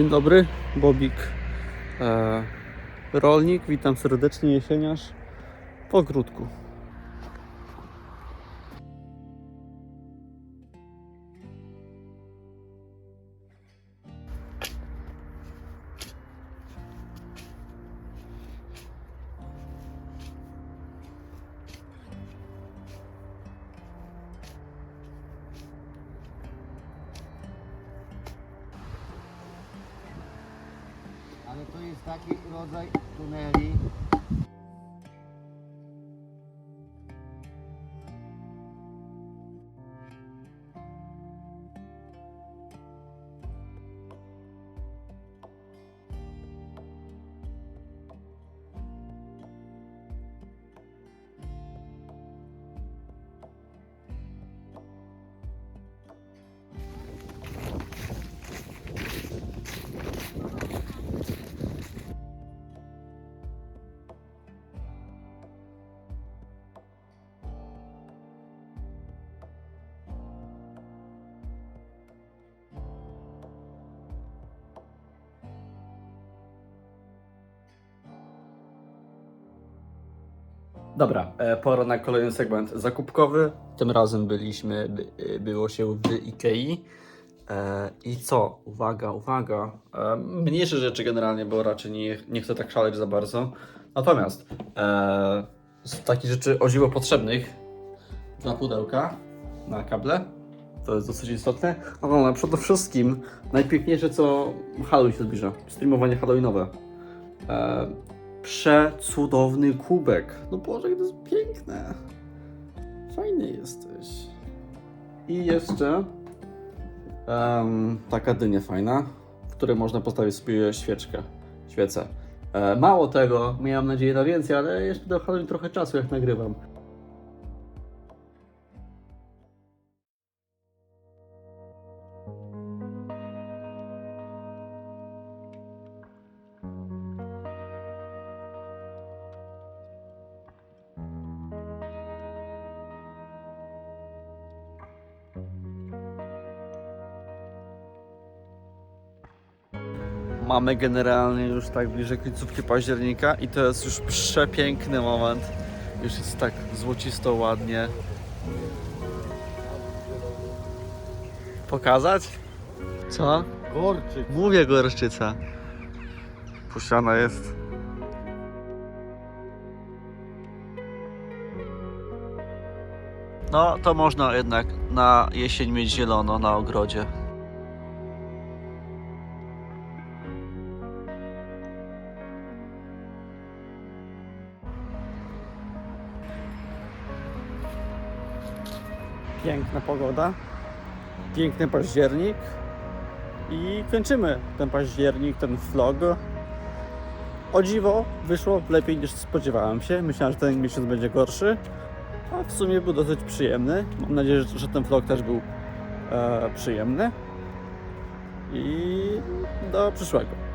Dzień dobry, Bobik, e, rolnik, witam serdecznie, jesieniarz w ogródku. Ale to jest taki rodzaj tuneli. Dobra, e, pora na kolejny segment zakupkowy. Tym razem byliśmy, by, e, było się w Ikei. E, I co? Uwaga, uwaga. E, mniejsze rzeczy generalnie, bo raczej nie, nie chcę tak szaleć za bardzo. Natomiast e, z takich rzeczy o dziwo potrzebnych dwa pudełka na kable. To jest dosyć istotne. No, ale przede wszystkim najpiękniejsze, co Halloween się zbliża. Streamowanie Halloweenowe. E, przecudowny kubek. No Boże, to jest piękne. Fajny jesteś. I jeszcze em, taka dynia fajna, w której można postawić sobie świeczkę, świecę. E, mało tego, miałem nadzieję na więcej, ale jeszcze do Halloween trochę czasu, jak nagrywam. Mamy generalnie już tak bliżej końcówki października i to jest już przepiękny moment. Już jest tak złocisto ładnie. Pokazać? Co? Gorczyk. Mówię gorszczyca. Puszczana jest. No, to można jednak na jesień mieć zielono na ogrodzie. Piękna pogoda, piękny październik i kończymy ten październik, ten vlog. O dziwo wyszło lepiej niż spodziewałem się. Myślałem, że ten miesiąc będzie gorszy, a w sumie był dosyć przyjemny. Mam nadzieję, że- ten vlog też był e, przyjemny. I do przyszłego.